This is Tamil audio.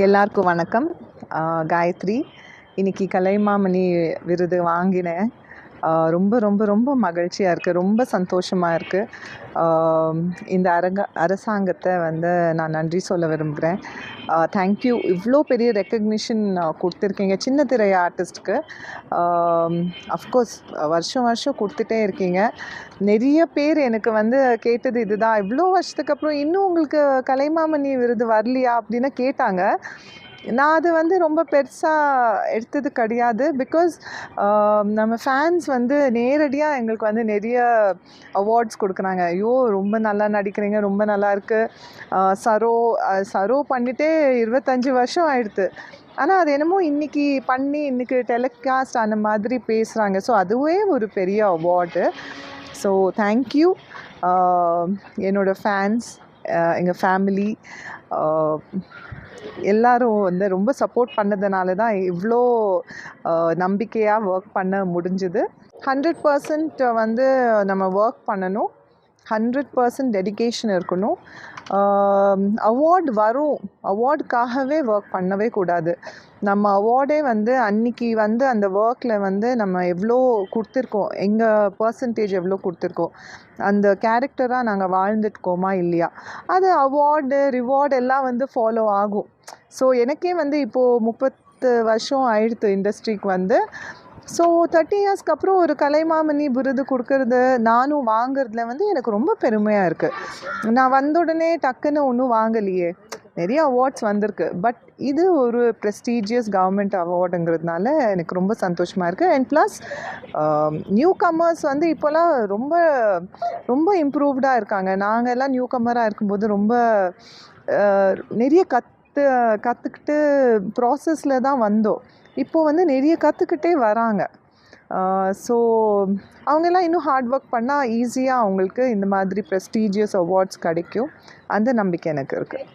எல்லாருக்கும் வணக்கம். காயத்ரி. இன்னைக்கு கலைமாமணி விருது வாங்கினேன். ரொம்ப ரொம்ப ரொம்ப மகிழ்ச்சியாக இருக்குது ரொம்ப சந்தோஷமாக இருக்குது இந்த அரங்க அரசாங்கத்தை வந்து நான் நன்றி சொல்ல விரும்புகிறேன் தேங்க்யூ இவ்வளோ பெரிய ரெக்கக்னிஷன் கொடுத்துருக்கீங்க. சின்ன திரை ஆர்டிஸ்ட்டுக்கு அஃப்கோர்ஸ் வருஷம் வருஷம் கொடுத்துட்டே இருக்கீங்க. நிறைய பேர் எனக்கு வந்து கேட்டது இதுதான். இவ்வளோ வருஷத்துக்கு அப்புறம் இன்னும் உங்களுக்கு கலைமாமணி விருது வரலையா அப்படின்னு கேட்டாங்க. நான் அது வந்து ரொம்ப பெருசாக எடுத்தது கிடையாது. பிகாஸ் நம்ம ஃபேன்ஸ் வந்து நேரடியாக எங்களுக்கு வந்து நிறைய அவார்ட்ஸ் கொடுக்குறாங்க. ஐயோ ரொம்ப நல்லா நடிக்கிறீங்க ரொம்ப நல்லா இருக்குது சரோ சரோ பண்ணிட்டே இருபத்தஞ்சி வருஷம் ஆயிடுது ஆனால் அது என்னமோ இன்றைக்கி பண்ணி இன்றைக்கி டெலிகாஸ்ட் அந்த மாதிரி பேசுகிறாங்க ஸோ அதுவே ஒரு பெரிய அவார்டு ஸோ தேங்க்யூ என்னோட ஃபேன்ஸ் எங்கள் ஃபேமிலி எல்லாரும் வந்து ரொம்ப சப்போர்ட் பண்ணதுனால தான் இவ்வளோ நம்பிக்கையாக ஒர்க் பண்ண முடிஞ்சுது. ஹண்ட்ரட் பர்சன்ட் வந்து நம்ம ஒர்க் பண்ணணும். ஹண்ட்ரட் பர்சன்ட் டெடிகேஷன் இருக்கணும். அவார்டு வரும். அவார்டுக்காகவே ஒர்க் பண்ணவே கூடாது. நம்ம அவார்டே வந்து அன்னைக்கு வந்து அந்த ஒர்க்கில் வந்து நம்ம எவ்வளோ கொடுத்துருக்கோம்? எங்கள் பர்சன்டேஜ் எவ்வளோ கொடுத்துருக்கோம்? அந்த கேரக்டராக நாங்கள் வாழ்ந்துட்டுக்கோமா இல்லையா? அது அவார்டு ரிவார்டு எல்லாம் வந்து ஃபாலோ ஆகும். ஸோ எனக்கே வந்து இப்போது முப்பத்து வருஷம் ஆயிடுத்து இண்டஸ்ட்ரிக்கு வந்து. ஸோ தேர்ட்டி இயர்ஸ்க்கு அப்புறம் ஒரு கலைமாமணி விருது கொடுக்கறது நானும் வாங்குறதுல வந்து எனக்கு ரொம்ப பெருமையாக இருக்குது நான் வந்த உடனே டக்குன்னு ஒன்றும் வாங்கலையே. நிறைய அவார்ட்ஸ் வந்திருக்கு. பட் இது ஒரு ப்ரெஸ்டீஜியஸ் கவர்மெண்ட் அவார்டுங்கிறதுனால எனக்கு ரொம்ப சந்தோஷமாக இருக்குது and plus new um, commerce வந்து இப்போலாம் ரொம்ப ரொம்ப இம்ப்ரூவ்டாக இருக்காங்க. நாங்கள் எல்லாம் நியூ கம்மராக இருக்கும்போது ரொம்ப நிறைய கத் கற்று கற்றுக்கிட்டு ப்ராசஸில் தான் வந்தோம். இப்போது வந்து நிறைய கற்றுக்கிட்டே வராங்க. ஸோ அவங்கெல்லாம் இன்னும் ஹார்ட் ஒர்க் பண்ணால் ஈஸியாக அவங்களுக்கு இந்த மாதிரி ப்ரெஸ்டீஜியஸ் அவார்ட்ஸ் கிடைக்கும். அந்த நம்பிக்கை எனக்கு இருக்குது